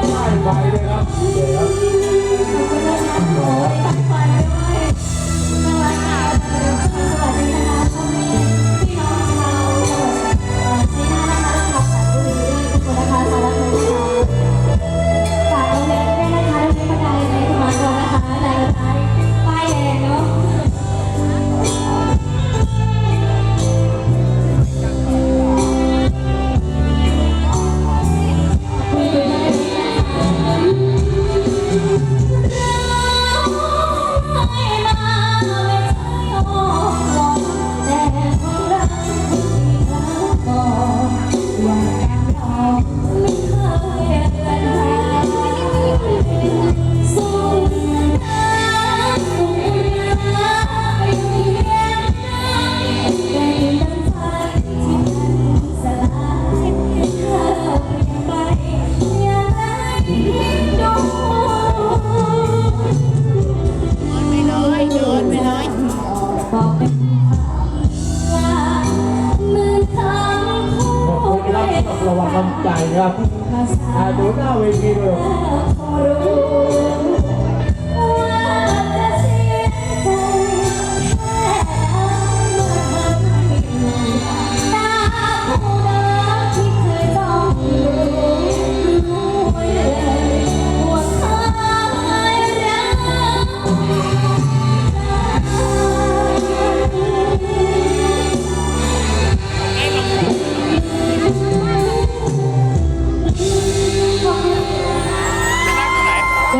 ได้ไปเลยครับ ระวังกำใจนะครับดูหน้าเวทีเลย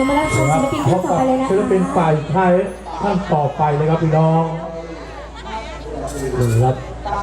มารับชมศิลปินท่านต่อไปเลยนะศิลปินฝ่ายไทยท่านต่อไปเลยครับพี่น้องครับ